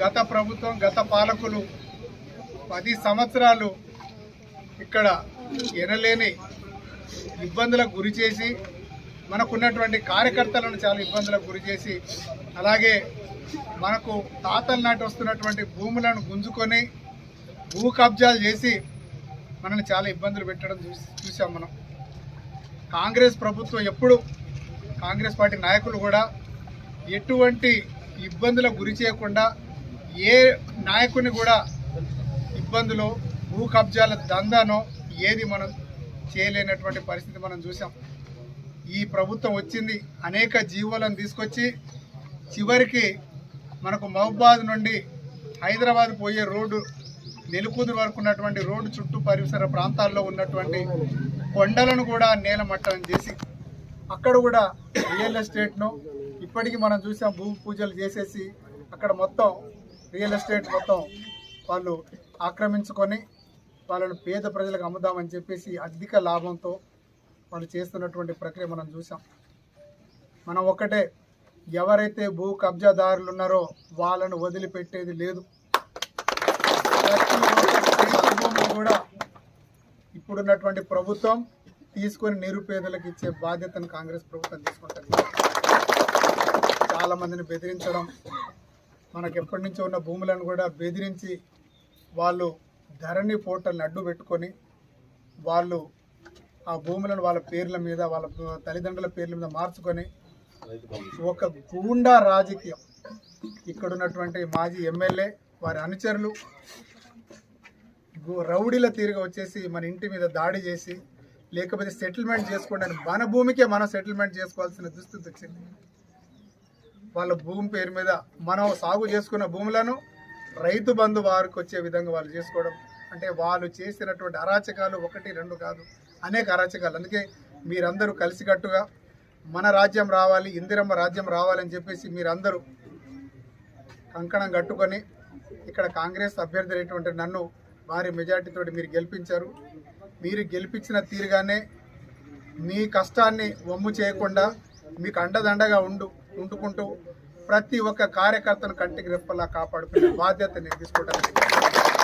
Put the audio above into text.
గత ప్రభుత్వం గత పాలకులు పది సంవత్సరాలు ఇక్కడ ఎనలేని ఇబ్బందులకు గురి చేసి మనకున్నటువంటి కార్యకర్తలను చాలా ఇబ్బందులకు గురి చేసి అలాగే మనకు తాతల నాటి వస్తున్నటువంటి భూములను గుంజుకొని భూ కబ్జాలు చేసి మనల్ని చాలా ఇబ్బందులు పెట్టడం చూసి చూసాం మనం. కాంగ్రెస్ ప్రభుత్వం ఎప్పుడు కాంగ్రెస్ పార్టీ నాయకులు కూడా ఎటువంటి ఇబ్బందులకు గురి చేయకుండా ఏ నాయకుని కూడా ఇబ్బందులు భూ కబ్జాల దందానో ఏది మనం చేయలేనటువంటి పరిస్థితి మనం చూసాం ఈ ప్రభుత్వం వచ్చింది అనేక జీవోలను తీసుకొచ్చి చివరికి మనకు మహబాద్ నుండి హైదరాబాద్ పోయే రోడ్డు నెలుకూదురు వరకు ఉన్నటువంటి రోడ్డు చుట్టూ పరిసర ప్రాంతాల్లో ఉన్నటువంటి కొండలను కూడా నేలమట్టం చేసి అక్కడ కూడా రియల్ ఎస్టేట్ను ఇప్పటికీ మనం చూసాం భూమి పూజలు చేసేసి అక్కడ మొత్తం రియల్ ఎస్టేట్ మొత్తం వాళ్ళు ఆక్రమించుకొని వాళ్ళను పేద ప్రజలకు అమ్ముదామని చెప్పేసి అధిక లాభంతో వాళ్ళు చేస్తున్నటువంటి ప్రక్రియ మనం చూసాం మనం ఒక్కటే ఎవరైతే భూ కబ్జాదారులు ఉన్నారో వాళ్ళను వదిలిపెట్టేది లేదు. కూడా ఇప్పుడున్నటువంటి ప్రభుత్వం తీసుకొని నిరుపేదలకు ఇచ్చే బాధ్యతను కాంగ్రెస్ ప్రభుత్వం తీసుకుంటుంది. చాలా మందిని బెదిరించడం మనకు ఎప్పటి నుంచో ఉన్న భూములను కూడా బెదిరించి వాళ్ళు ధరణి పోర్టల్ని అడ్డు పెట్టుకొని వాళ్ళు ఆ భూములను వాళ్ళ పేర్ల మీద వాళ్ళ తల్లిదండ్రుల పేర్ల మీద మార్చుకొని ఒక గూండా రాజకీయం. ఇక్కడ ఉన్నటువంటి మాజీ ఎమ్మెల్యే వారి అనుచరులు రౌడీల తీరుగా వచ్చేసి మన ఇంటి మీద దాడి చేసి లేకపోతే సెటిల్మెంట్ చేసుకోండి మన భూమికే మనం సెటిల్మెంట్ చేసుకోవాల్సిన దుస్థితి వచ్చింది. వాళ్ళ భూమి పేరు మీద మనం సాగు చేసుకున్న భూములను రైతు బంధు వారికి వచ్చే విధంగా వాళ్ళు చేసుకోవడం. అంటే వాళ్ళు చేసినటువంటి అరాచకాలు ఒకటి రెండు కాదు అనేక అరాచకాలు. అందుకే మీరందరూ కలిసికట్టుగా మన రాజ్యం రావాలి ఇందిరమ్మ రాజ్యం రావాలని చెప్పేసి మీరందరూ కంకణం కట్టుకొని ఇక్కడ కాంగ్రెస్ అభ్యర్థి అయినటువంటి నన్ను భారీ మెజార్టీతో మీరు గెలిపించారు. మీరు గెలిపించిన తీరుగానే మీ కష్టాన్ని వమ్ము చేయకుండా మీకు అండదండగా ఉండు. ఉండుకుంటూ ప్రతి ఒక్క కార్యకర్తను కంటికి రెప్పలా కాపాడుకునే బాధ్యత నేను తీసుకోవడానికి